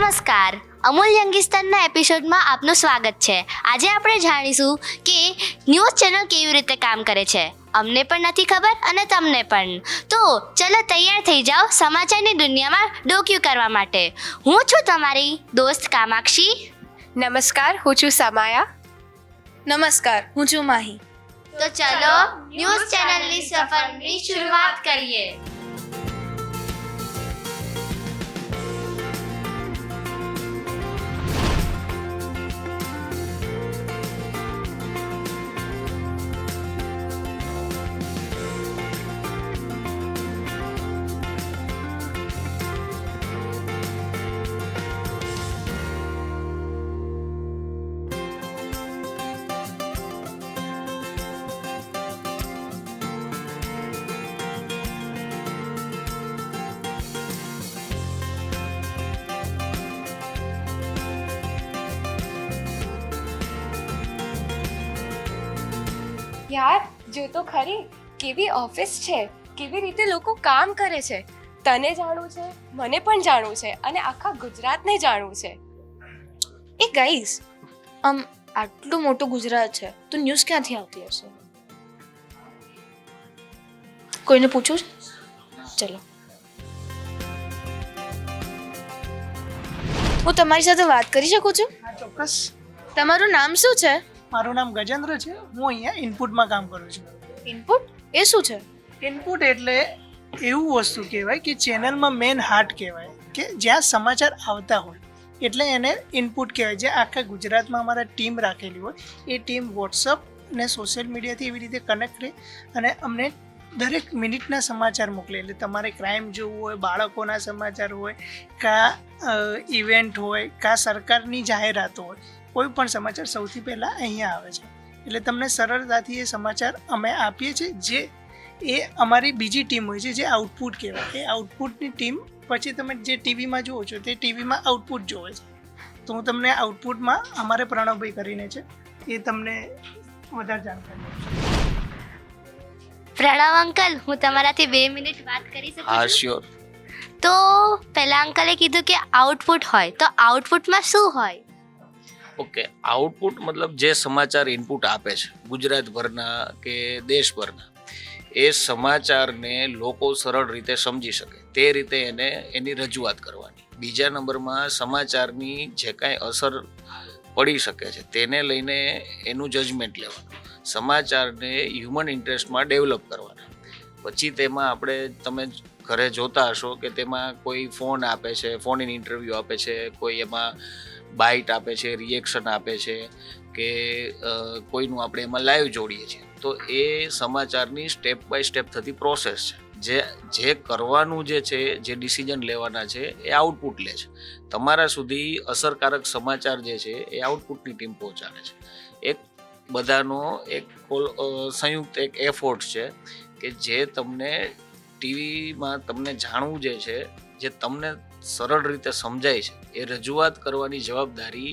નમસ્કાર. અમૂલ યંગિસ્તાનના એપિસોડમાં આપનું સ્વાગત છે. આજે આપણે જાણીશું કે ન્યૂઝ ચેનલ કેવી રીતે કામ કરે છે. અમને પણ નથી ખબર અને તમને પણ. તો ચલો તૈયાર થઈ જાઓ સમાચારની દુનિયામાં ડોક્યુ કરવા માટે. હું છું તમારી દોસ્ત કામાક્ષી. નમસ્કાર હું છું સમાયા. નમસ્કાર હું છું માહી. તો ચલો ન્યૂઝ ચેનલની સફરની શરૂઆત કરીએ. યાર જો તો ખરી કેવી ઓફિસ છે કેવી રીતે લોકો કામ કરે છે. તને જાણવું છે મને પણ જાણવું છે અને આખા ગુજરાતને જાણવું છે. એ ગાઈસ આમ આટલું મોટું ગુજરાત છે તો ન્યૂઝ ક્યાંથી આવતી હશે? કોઈને પૂછવું છે? ચલો. હું તમારી સાથે વાત કરી શકું છું? ચોક્કસ. તમારું નામ શું છે? મારું નામ ગજેન્દ્ર છે. હું અહીંયા ઇનપુટમાં કામ કરું છું. ઇનપુટ એ શું છે? ઇનપુટ એટલે એવું વસ્તુ કહેવાય કે ચેનલમાં મેન હાર્ટ કહેવાય કે જ્યાં સમાચાર આવતા હોય. એટલે એને ઇનપુટ કહેવાય. જે આખા ગુજરાતમાં અમારા ટીમ રાખેલી હોય. એ ટીમ વોટ્સઅપ ને સોશિયલ મીડિયાથી એવી રીતે કનેક્ટ રહે અને અમને દરેક મિનિટના સમાચાર મોકલે. એટલે તમારે ક્રાઇમ જોવું હોય બાળકોના સમાચાર હોય કાં ઇવેન્ટ હોય કાં સરકારની જાહેરાતો હોય કોઈ પણ સમાચાર સૌથી પહેલાં અહીંયા આવે છે. એટલે તમને સરળતાથી એ સમાચાર અમે આપીએ છીએ જે એ અમારી બીજી ટીમ હોય છે જે આઉટપુટ કહેવાય. એ આઉટપુટની ટીમ પછી તમે જે ટીવીમાં જુઓ છો તે ટીવીમાં આઉટપુટ જોવે છે. તો હું તમને આઉટપુટમાં અમારે પ્રણવભાઈ કરીને છે એ તમને વધારે જાણકારી પ્રણવ અંકલ હું તમારાથી બે મિનિટ વાત કરી શકું હા શ્યોર તો પહેલા અંકલે કીધું કે આઉટપુટ હોય તો આઉટપુટમાં શું હોય? ઓકે આઉટપુટ મતલબ જે સમાચાર ઇનપુટ આપે છે, ગુજરાતભરના કે દેશભરના, એ સમાચારને લોકો સરળ રીતે સમજી શકે. તે રીતે એને, એની રજૂઆત કરવાની. બીજા નંબરમાં સમાચારની જે કાંઈ અસર પડી શકે છે, તેને લઈને એનું જજમેન્ટ લેવાનું. સમાચારને હ્યુમન ઇન્ટરેસ્ટમાં ડેવલપ કરવાના. પછી તેમાં આપણે, તમે ઘરે જોતા હશો કે તેમાં કોઈ ફોન આપે છે ફોન ઇન ઇન્ટરવ્યૂ આપે છે, કોઈ એમાં બાઇટ આપે છે રિએક્શન આપે છે કે કોઈનું આપણે એમાં લાઈવ જોડીએ છીએ. તો એ સમાચારની સ્ટેપ બાય સ્ટેપ થતી પ્રોસેસ છે. જે જે કરવાનું જે છે, જે ડિસિઝન લેવાના છે, એ આઉટપુટ લે છે. તમારા સુધી અસરકારક સમાચાર જે છે, એ આઉટપુટની ટીમ પહોંચાડે છે. એક બધાનો એક સંયુક્ત એક એફોર્ટ છે કે જે તમને ટીવીમાં તમને જાણવું જે છે, જે તમને સરળ રીતે સમજાય છે. એ રજૂઆત કરવાની જવાબદારી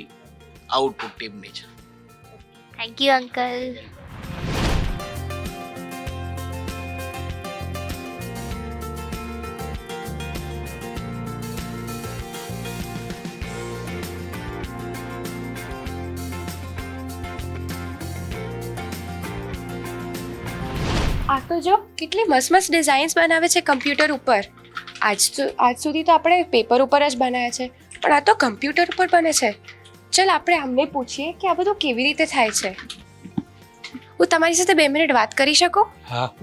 આઉટપુટ ટીમની છે. થેન્ક યુ અંકલ આ તો જો કેટલી મસ્ત મસ્ત ડિઝાઇન્સ બનાવે છે કમ્પ્યુટર ઉપર? આજ તો આજ સુધી તો આપણે પેપર ઉપર જ બનાવ્યા છે પણ આ તો કમ્પ્યુટર ઉપર બને છે. ચલ આપણે અમને પૂછીએ કે આ બધું કેવી રીતે થાય છે. હું તમારી સાથે બે મિનિટ વાત કરી શકું? હા.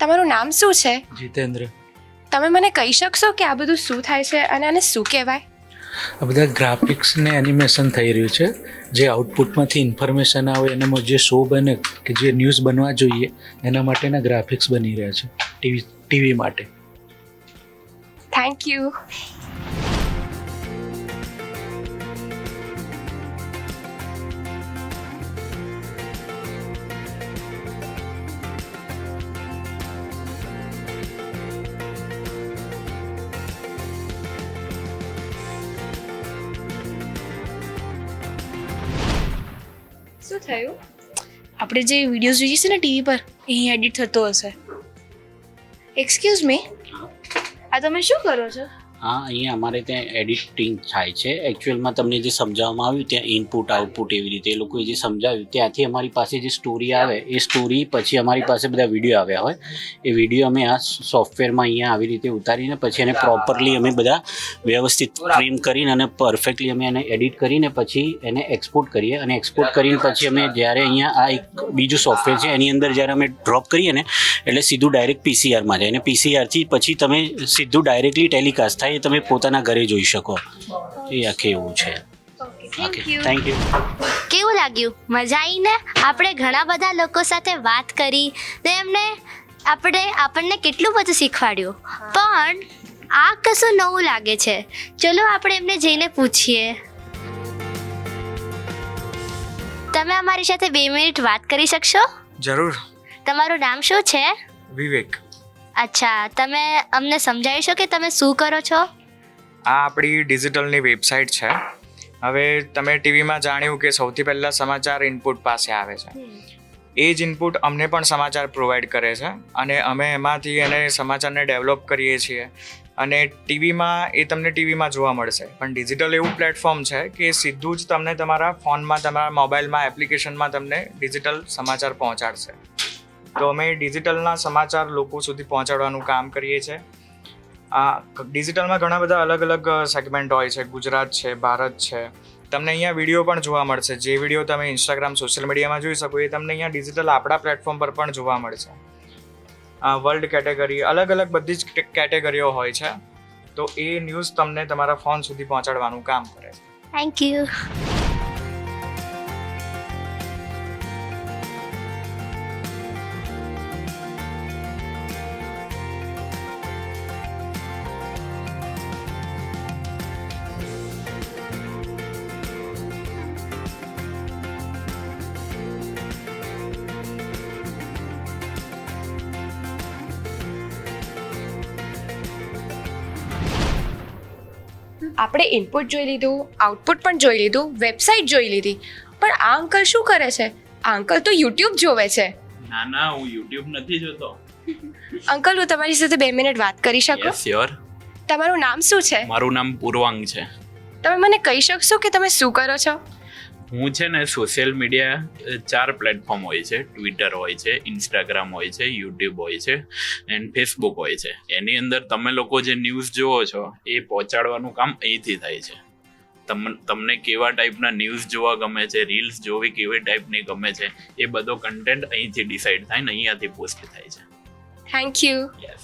તમારું નામ શું છે? જીતેન્દ્ર. તમે મને કહી શકશો કે આ બધું શું થાય છે અને આને શું કહેવાય? આ બધા ગ્રાફિક્સ ને એનિમેશન થઈ રહ્યું છે. જે આઉટપુટમાંથી ઇન્ફોર્મેશન આવે એનામાં જે શો બને કે જે ન્યૂઝ બનવા જોઈએ એના માટેના ગ્રાફિક્સ બની રહ્યા છે ટીવી ટીવી માટે. થેન્ક યુ શું થયું? આપણે જે વિડીયોઝ જોઈએ છે ને ટીવી પર એ એડિટ થતો હશે. એક્સક્યુઝ મી આ તમે શું કરો છો? હા, અહીંયા અમારે ત્યાં એડિટિંગ થાય છે. એકચ્યુઅલમાં તમને જે સમજાવવામાં આવ્યું, ત્યાં ઇનપુટ આઉટપુટ એવી રીતે એ લોકોએ જે સમજાવ્યું, ત્યાંથી અમારી પાસે જે સ્ટોરી આવે, એ સ્ટોરી પછી અમારી પાસે બધા વીડિયો આવ્યા હોય. એ વીડિયો અમે આ સોફ્ટવેરમાં અહીંયા આવી રીતે ઉતારીને પછી એને પ્રોપરલી અમે બધા વ્યવસ્થિત ટ્રીમ કરીને અને પરફેક્ટલી અમે એને એડિટ કરીને પછી એને એક્સપોર્ટ કરીએ. અને એક્સપોર્ટ કરીને પછી અમે જ્યારે અહીંયા આ એક બીજું સોફ્ટવેર છે, એની અંદર જ્યારે અમે ડ્રોપ કરીએ ને, એટલે સીધું ડાયરેક્ટ પીસીઆરમાં જાય. અને પીસીઆરથી પછી તમે સીધું ડાયરેક્ટલી ટેલિકાસ્ટ થાય એ તમે પોતાના ઘરે જોઈ શકો. એ આખે એવું છે. ઓકે થેન્ક યુ કેવું લાગ્યું? મજા આવીને આપણે ઘણા બધા લોકો સાથે વાત કરી તો એમને આપણે આપણને કેટલું બધું શીખવાડ્યું. પણ આ કશું નવું લાગે છે. ચલો આપણે એમને જઈને પૂછીએ. તમે અમારી સાથે બે મિનિટ વાત કરી શકશો? જરૂર. તમારું નામ શું છે? વિવેક. અચ્છા તમે અમને સમજાવી શકો કે તમે શું કરો છો? આ આપણી ડિજિટલની વેબસાઇટ છે. હવે તમે ટીવીમાં જાણ્યું કે સૌથી પહેલાં સમાચાર ઇનપુટ પાસે આવે છે. એ જ ઇનપુટ અમને પણ સમાચાર પ્રોવાઈડ કરે છે અને અમે એમાંથી એને સમાચારને ડેવલપ કરીએ છીએ. અને ટીવીમાં એ તમને ટીવીમાં જોવા મળશે. પણ ડિજિટલ એવું પ્લેટફોર્મ છે કે સીધું જ તમને તમારા ફોનમાં તમારા મોબાઈલમાં એપ્લિકેશનમાં તમને ડિજિટલ સમાચાર પહોંચાડશે. તો અમે ડિજિટલના સમાચાર લોકો સુધી પહોંચાડવાનું કામ કરીએ છીએ. આ ડિજિટલમાં ઘણા બધા અલગ અલગ સેગમેન્ટ હોય છે. ગુજરાત છે, ભારત છે. તમને અહીંયા વીડિયો પણ જોવા મળશે. જે વીડિયો તમે ઇન્સ્ટાગ્રામ સોશિયલ મીડિયામાં જોઈ શકો, એ તમને અહીંયા ડિજિટલ આપણા પ્લેટફોર્મ પર પણ જોવા મળશે. વર્લ્ડ કેટેગરી અલગ અલગ બધી જ કેટેગરીઓ હોય છે. તો એ ન્યૂઝ તમને તમારા ફોન સુધી પહોંચાડવાનું કામ કરે છે. થેન્ક યુ આપણે ઇનપુટ જોઈ લીધું આઉટપુટ પણ જોઈ લીધું વેબસાઇટ જોઈ લીધી. પણ આ અંકલ શું કરે છે? આ અંકલ તો યુટ્યુબ જોવે છે. ના ના હું યુટ્યુબ નથી જોતો. અંકલ હું તમારી સાથે બે મિનિટ વાત કરી શકું? શ્યોર તમારું નામ શું છે? મારું નામ પૂર્વાંગ છે. તમે મને કહી શકશો કે તમે શું કરો છો? હું છે ને સોશિયલ મીડિયા ચાર પ્લેટફોર્મ હોય છે. ટ્વિટર હોય છે ઇન્સ્ટાગ્રામ હોય છે યુટ્યુબ હોય છે એન્ડ ફેસબુક હોય છે. એની અંદર તમે લોકો જે ન્યૂઝ જુઓ છો એ પહોંચાડવાનું કામ અહીંથી થાય છે. તમને તમને કેવા ટાઈપના ન્યૂઝ જોવા ગમે છે રીલ્સ જોવી કેવી ટાઈપની ગમે છે એ બધો કન્ટેન્ટ અહીંથી ડિસાઈડ થાય ને અહીંયાથી પોસ્ટ થાય છે. થેન્ક યુ યસ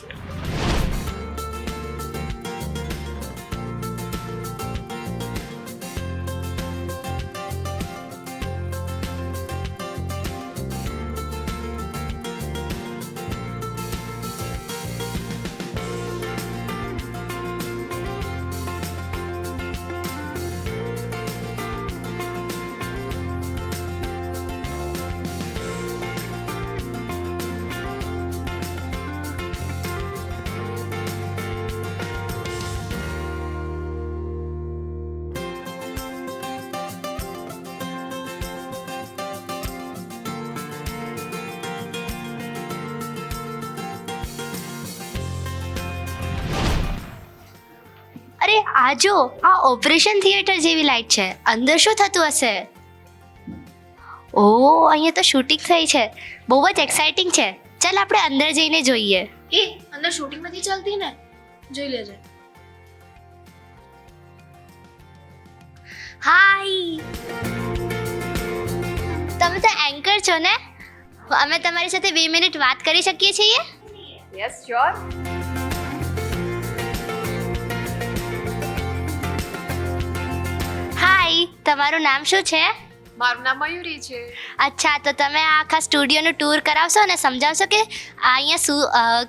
આ જો, આ ઓપરેશન થિયેટર જેવી લાઈટ છે. અંદર શું થતું હશે? ઓ, અહીંયા તો શૂટિંગ થઈ છે. બહુ જ એક્સાઇટિંગ છે. ચાલ આપણે અંદર જઈને જોઈએ. એ, અંદર શૂટિંગ નથી ચાલતી ને? જોઈ લેજે. હાય તમે તો એન્કર છો ને? અમે તમારી સાથે બે મિનિટ વાત કરી શકીએ છીએ? યસ શ્યોર હાય તમારું નામ શું છે? મારું નામ મયુરી છે. અચ્છા તો તમે આ આખા સ્ટુડિયોનું ટૂર કરાવશો અને સમજાવશો કે આ અહીંયા શું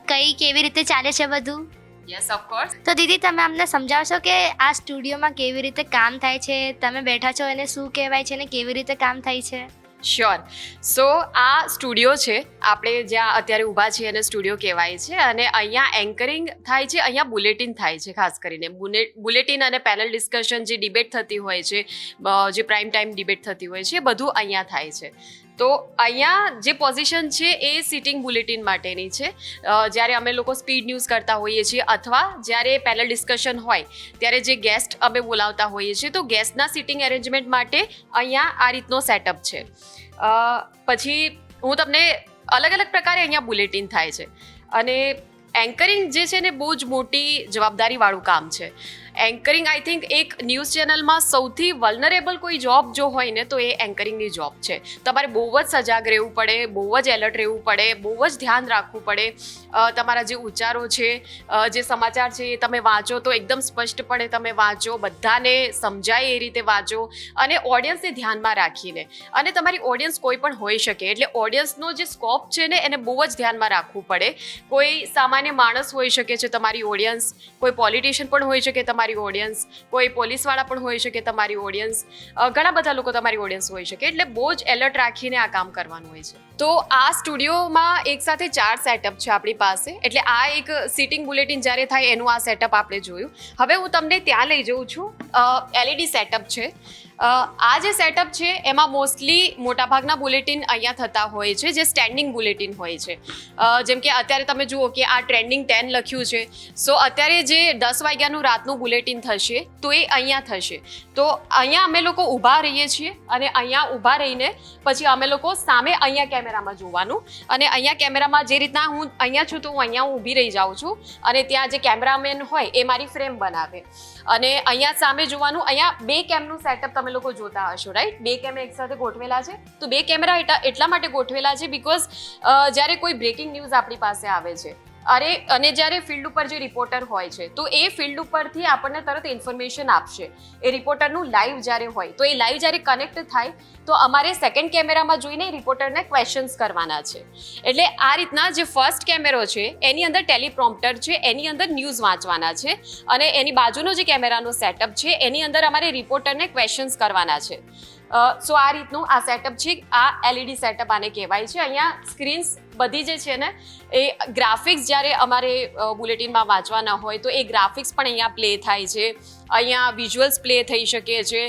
કઈ કેવી રીતે ચાલે છે બધું? યસ ઓફકોર્સ તો દીદી તમે અમને સમજાવશો કે આ સ્ટુડિયોમાં કેવી રીતે કામ થાય છે? તમે બેઠા છો એને શું કહેવાય છે ને કેવી રીતે કામ થાય છે? શ્યોર સો આ સ્ટુડિયો છે, આપણે જ્યાં અત્યારે ઊભા છીએ એને સ્ટુડિયો કહેવાય છે અને અહીંયા એન્કરિંગ થાય છે, અહીંયા બુલેટિન થાય છે, ખાસ કરીને. બુલેટિન અને પેનલ ડિસ્કશન જે ડિબેટ થતી હોય છે જે પ્રાઇમ ટાઈમ ડિબેટ થતી હોય છે, એ બધું અહીંયા થાય છે. તો અહીંયા જે પોઝિશન છે એ સિટિંગ બુલેટિન માટેની છે. જ્યારે અમે લોકો સ્પીડ ન્યૂઝ કરતા હોઈએ છીએ અથવા જ્યારે પેનલ ડિસ્કશન હોય, ત્યારે જે ગેસ્ટ અમે બોલાવતા હોઈએ છીએ, તો ગેસ્ટના સિટિંગ એરેન્જમેન્ટ માટે અહીંયા આ રીતનો સેટઅપ છે. પછી હું તમને અલગ અલગ પ્રકારે અહીંયા બુલેટિન થાય છે. અને એન્કરિંગ જે છે ને બહુ જ મોટી જવાબદારીવાળું કામ છે. એન્કરિંગ આઈ થિંક એક ન્યૂઝ ચેનલમાં સૌથી વલ્નરેબલ કોઈ જોબ જો હોય ને, તો એ એન્કરિંગની જોબ છે. તમારે બહુ જ સજાગ રહેવું પડે, બહુ જ એલર્ટ રહેવું પડે, બહુ જ ધ્યાન રાખવું પડે. તમારા જે ઉચ્ચારો છે જે સમાચાર છે, એ તમે વાંચો તો એકદમ સ્પષ્ટપણે તમે વાંચો, બધાને સમજાય એ રીતે વાંચો અને ઓડિયન્સને ધ્યાનમાં રાખીને. અને તમારી ઓડિયન્સ કોઈ પણ હોઈ શકે, એટલે ઓડિયન્સનો જે સ્કોપ છે ને, એને બહુ જ ધ્યાનમાં રાખવું પડે. કોઈ સામાન્ય માણસ હોઈ શકે છે તમારી ઓડિયન્સ કોઈ પોલિટિશિયન પણ હોઈ શકે તમારી ઓડિયન્સ કોઈ પોલીસવાળા પણ હોઈ શકે તમારી ઓડિયન્સ ઘણા બધા લોકો તમારી ઓડિયન્સ હોઈ શકે, એટલે બહુ જ એલર્ટ રાખીને આ કામ કરવાનું હોય છે. તો આ સ્ટુડિયોમાં એક સાથે ચાર સેટઅપ છે આપણી પાસે, એટલે આ એક સિટિંગ બુલેટિન જ્યારે થાય એનું આ સેટઅપ આપણે જોયું. હવે હું તમને ત્યાં લઈ જઉં છું. એલઈડી સેટઅપ છે. આ જે સેટઅપ છે, એમાં મોસ્ટલી મોટાભાગના બુલેટિન અહીંયા થતા હોય છે, જે સ્ટેન્ડિંગ બુલેટિન હોય છે. જેમ કે અત્યારે તમે જુઓ કે આ ટ્રેન્ડિંગ ટેન લખ્યું છે. સો અત્યારે જે દસ વાગ્યાનું રાતનું બુલેટિન થશે, તો એ અહીંયા થશે. તો અહીંયા અમે લોકો ઊભા રહીએ છીએ અને અહીંયા ઊભા રહીને પછી અમે લોકો સામે અહીંયા કેમેરામાં જોવાનું. અને અહીંયા કેમેરામાં જે રીતના હું અહીંયા છું, તો હું અહીંયા ઊભી રહી જાઉં છું અને ત્યાં જે કેમેરામેન હોય, એ મારી ફ્રેમ બનાવે. અને અહીંયા સામે જોવાનું, અહીંયા બે કેમનું સેટઅપ તમે લોકો જોતા હશો રાઈટ બે કેમ એક સાથે ગોઠવેલા છે. તો બે કેમેરા એટલા માટે ગોઠવેલા છે બિકોઝ જ્યારે કોઈ બ્રેકિંગ ન્યૂઝ આપણી પાસે આવે છે. અરે, અને જ્યારે ફિલ્ડ ઉપર જે રિપોર્ટર હોય છે, તો એ ફિલ્ડ ઉપરથી આપણને તરત ઇન્ફોર્મેશન આપશે. એ રિપોર્ટરનું લાઈવ જ્યારે હોય, તો એ લાઈવ જ્યારે કનેક્ટ થાય, તો અમારે સેકન્ડ કેમેરામાં જોઈને રિપોર્ટરને ક્વેશ્ચન્સ કરવાના છે. એટલે આ રીતના જે ફર્સ્ટ કેમેરો છે, એની અંદર ટેલિપ્રોમ્પ્ટર છે, એની અંદર ન્યૂઝ વાંચવાના છે, અને એની બાજુનો જે કેમેરાનો સેટઅપ છે, એની અંદર અમારે રિપોર્ટરને ક્વેશ્ચન્સ કરવાના છે. સો આ રીતનું આ સેટઅપ છે, આ એલઈડી સેટઅપ આને કહેવાય છે. અહીંયા સ્ક્રીન્સ બધી જે છે ને, એ ગ્રાફિક્સ જ્યારે અમારે બુલેટિનમાં વાંચવાના હોય તો એ ગ્રાફિક્સ પણ અહીંયા પ્લે થાય છે. અહીંયા વિઝ્યુઅલ્સ પ્લે થઈ શકે છે.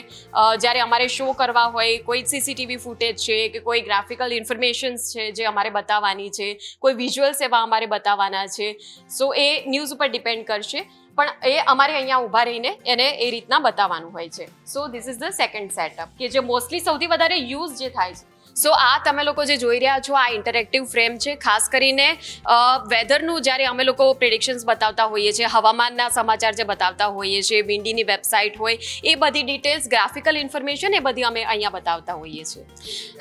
જ્યારે અમારે શો કરવા હોય, કોઈ સીસીટીવી ફૂટેજ છે કે કોઈ ગ્રાફિકલ ઇન્ફોર્મેશન્સ છે જે અમારે બતાવવાની છે, કોઈ વિઝ્યુઅલ્સ એવા અમારે બતાવવાના છે. સો એ ન્યૂઝ ઉપર ડિપેન્ડ કરશે. પણ એ અમારે અહીંયા ઊભા રહીને એને એ રીતના બતાવવાનું હોય છે. So this is the second setup કે જે મોસ્ટલી સૌથી વધારે યુઝ જે થાય છે સો આ તમે લોકો જે જોઈ રહ્યા છો, આ ઇન્ટરેક્ટિવ ફ્રેમ છે, ખાસ કરીને વેધરનું જ્યારે અમે લોકો પ્રિડિક્શન્સ બતાવતા હોઈએ છીએ, હવામાનના સમાચાર જે બતાવતા હોઈએ છીએ વિન્ડીની વેબસાઇટ હોય, એ બધી ડિટેલ્સ ગ્રાફિકલ ઇન્ફોર્મેશન એ બધી અમે અહીંયા બતાવતા હોઈએ છીએ.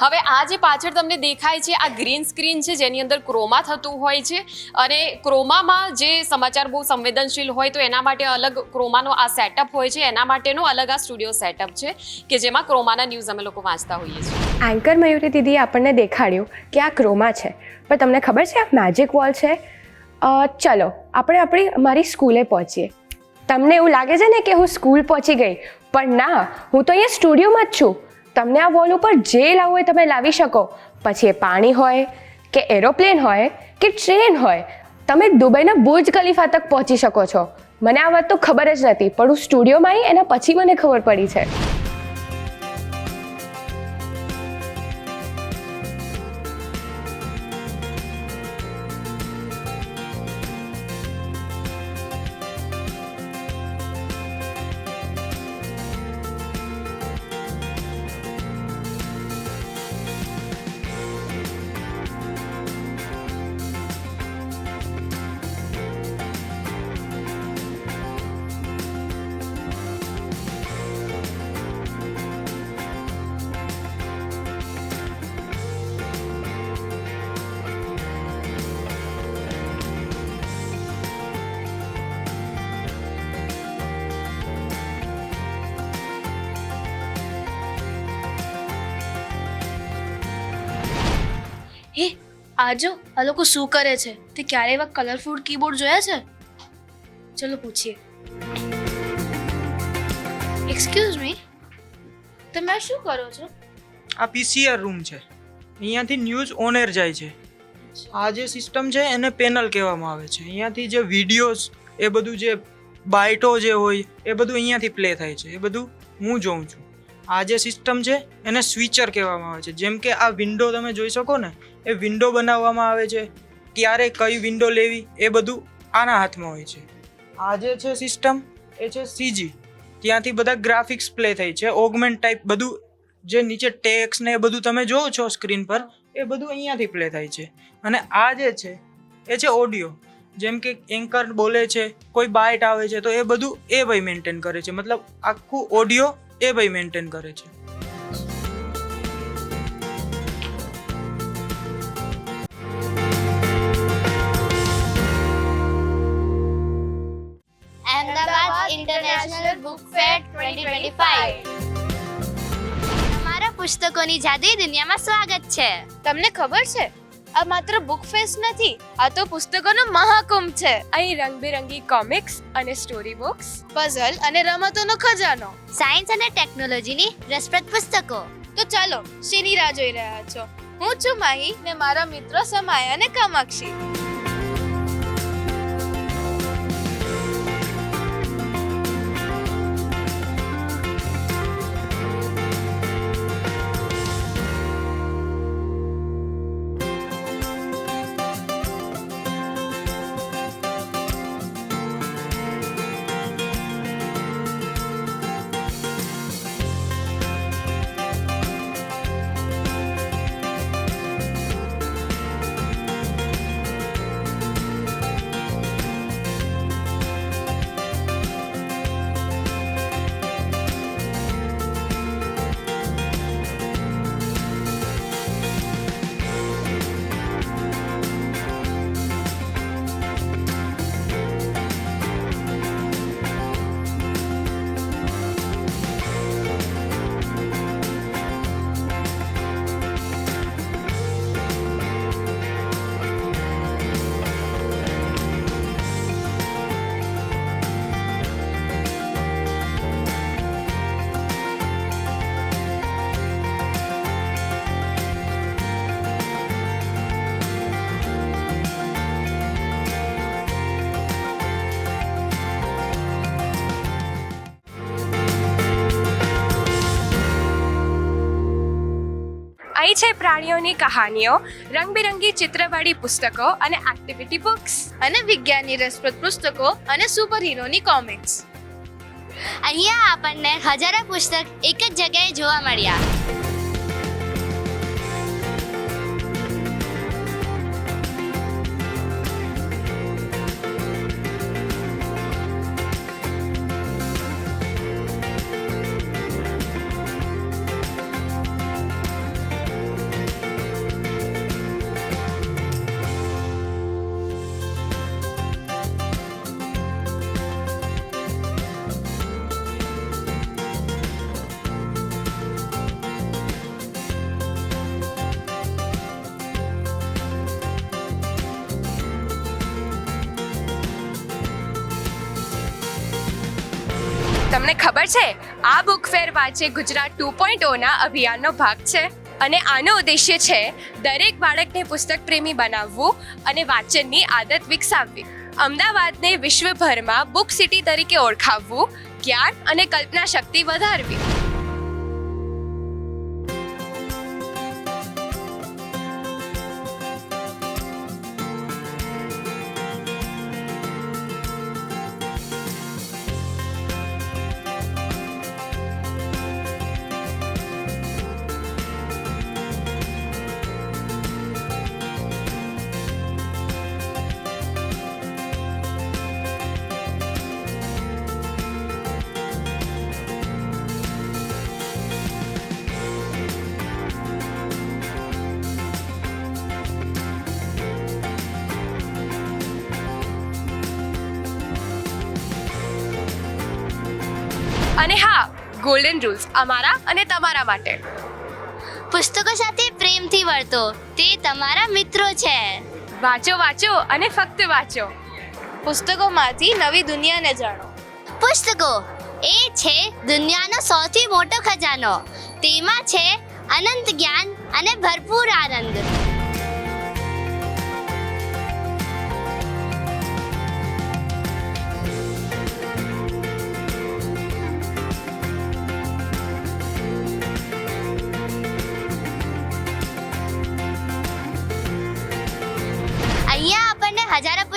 હવે આ જે પાછળ તમને દેખાય છે, આ ગ્રીન સ્ક્રીન છે, જેની અંદર ક્રોમા થતું હોય છે, અને ક્રોમામાં જે સમાચાર બહુ સંવેદનશીલ હોય, તો એના માટે અલગ ક્રોમાનો આ સેટઅપ હોય છે, એના માટેનો અલગ આ સ્ટુડિયો સેટઅપ છે, કે જેમાં ક્રોમાના ન્યૂઝ અમે લોકો વાંચતા હોઈએ છીએ. એન્કર મયુરી દીદી આપણને દેખાડ્યું કે આ ક્રોમા છે. પણ તમને ખબર છે આ મેજિક વોલ છે? ચલો, આપણે આપણી, મારી સ્કૂલે પહોંચીએ. તમને એવું લાગે છે ને કે હું સ્કૂલ પહોંચી ગઈ? પણ ના, હું તો અહીંયા સ્ટુડિયોમાં જ છું. તમને આ વોલ ઉપર જે લાવવું હોય તમે લાવી શકો. પછી એ પાણી હોય, કે એરોપ્લેન હોય, કે ટ્રેન હોય. તમે દુબઈના બુર્જ ખલીફા તક પહોંચી શકો છો. મને આ વાત તો ખબર જ નથી, પણ હું સ્ટુડિયોમાં આવી એના પછી મને ખબર પડી છે. આજો આ લોકો શું કરે છે? તે ક્યારે એવા કલરફુલ કીબોર્ડ જોયા છે? ચલો પૂછીએ. એક્સક્યુઝ મી તમે આ શું કરો છો? આ પીસીઆર રૂમ છે. અહીંયાથી ન્યૂઝ ઓનેર જાય છે. આ જે સિસ્ટમ છે એને પેનલ કહેવામાં આવે છે. અહીંયાથી જે વિડીયોઝ એ બધું જે બાઇટો જે હોય એ બધું અહીંયાથી પ્લે થાય છે. એ બધું હું જોઉં છું. આ જે સિસ્ટમ છે એને સ્વિચર કહેવામાં આવે છે. જેમ કે આ વિન્ડો તમે જોઈ શકો ને એ વિન્ડો બનાવવામાં આવે છે, ક્યારે કઈ વિન્ડો લેવી, એ બધું આના હાથમાં હોય છે. આ જે છે સિસ્ટમ એ છે સીજી ત્યાંથી બધા ગ્રાફિક્સ પ્લે થઈ છે ઓગમેન્ટ ટાઈપ બધું, જે નીચે ટેક્સ ને એ બધું તમે જોવો છો સ્ક્રીન પર, એ બધું અહીંયાથી પ્લે થાય છે. અને આ જે છે, એ છે ઓડિયો જેમ કે એન્કર બોલે છે, કોઈ બાઇટ આવે છે, તો એ બધું એ ભાઈ મેન્ટેન કરે છે. મતલબ આખું ઓડિયો એ ભાઈ મેન્ટેન કરે છે. અહેમદાબાદ ઇન્ટરનેશનલ બુક ફેર 2025 તમારા પુસ્તકોની જાદુઈ દુનિયામાં સ્વાગત છે. તમને ખબર છે? આ માત્ર બુક ફેસ્ટ નથી આ તો પુસ્તકોનો મહાકુંભ છે. અહીં રંગબેરંગી કોમિક્સ અને સ્ટોરી બુક્સ પઝલ અને રમતોનો ખજાનો. સાયન્સ અને ટેકનોલોજીની રસપ્રદ પુસ્તકો. તો ચાલો શેની રાહ જોઈ રહ્યા છો? હું છું માહી ને મારા મિત્રો સમાય અને કામાક્ષી. પ્રાણીઓની કહાનીઓ રંગબેરંગી ચિત્રવાળી પુસ્તકો અને એક્ટિવિટી બુક્સ અને વિજ્ઞાનની રસપ્રદ પુસ્તકો અને સુપર હીરોની કોમિક્સ અહીંયા આપણને હજારો પુસ્તક એક જ જગ્યાએ જોવા મળ્યા. તમને ખબર છે, આ બુક ફેર વાંચે ગુજરાત ટુ પોઈન્ટ ઓના અભિયાનનો ભાગ છે. અને આનો ઉદ્દેશ્ય છે, દરેક બાળકને પુસ્તક પ્રેમી બનાવવું અને વાંચનની આદત વિકસાવવી. અમદાવાદને વિશ્વભરમાં બુક સિટી તરીકે ઓળખાવવું, જ્ઞાન અને કલ્પના શક્તિ વધારવી. અને હા ગોલ્ડન રૂલ્સ અમારા અને તમારા માટે. પુસ્તકો સાથે પ્રેમથી વર્તો તે તમારા મિત્રો છે. વાંચો વાંચો અને ફક્ત વાંચો. પુસ્તકોમાંથી નવી દુનિયાને જાણો. પુસ્તકો એ છે દુનિયાનો સૌથી મોટો ખજાનો. તેમાં છે અનંત જ્ઞાન અને ભરપૂર આનંદ.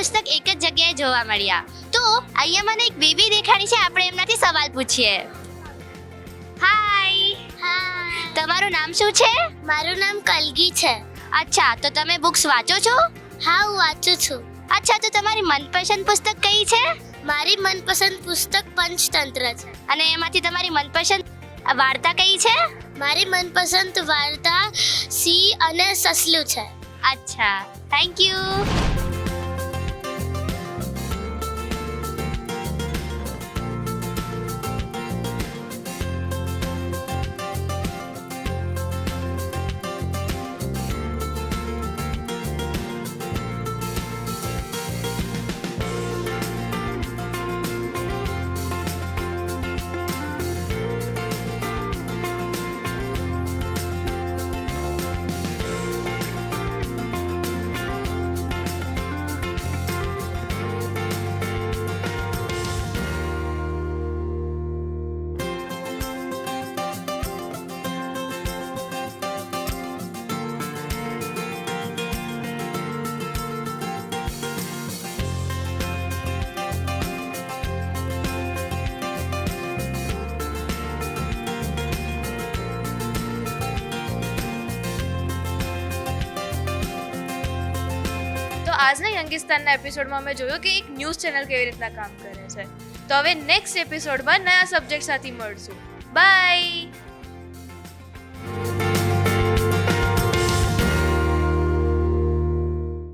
પુસ્તક એક જ જગ્યાએ જોવા મળ્યા. તો અહીંયા મને એક બેબી દેખાણી છે આપણે એમનાથી સવાલ પૂછીએ. હાય તમારું નામ શું છે? મારું નામ કલગી છે. અચ્છા તો તમે બુક્સ વાંચો છો? હા હું વાંચું છું. અચ્છા તો તમારી મનપસંદ પુસ્તક કઈ છે? મારી મનપસંદ પુસ્તક પંચતંત્ર છે. અને એમાંથી તમારી મનપસંદ વાર્તા કઈ છે? મારી મનપસંદ વાર્તા સી અને સસલું છે. અચ્છા થેન્ક યુ આજના યંગિસ્તાનના એપિસોડમાં અમે જોયું કે એક ન્યૂઝ ચેનલ કેવી રીતના કામ કરે છે. તો હવે નેક્સ્ટ એપિસોડમાં નયા સબ્જેક્ટ સાથે મળશું. બાય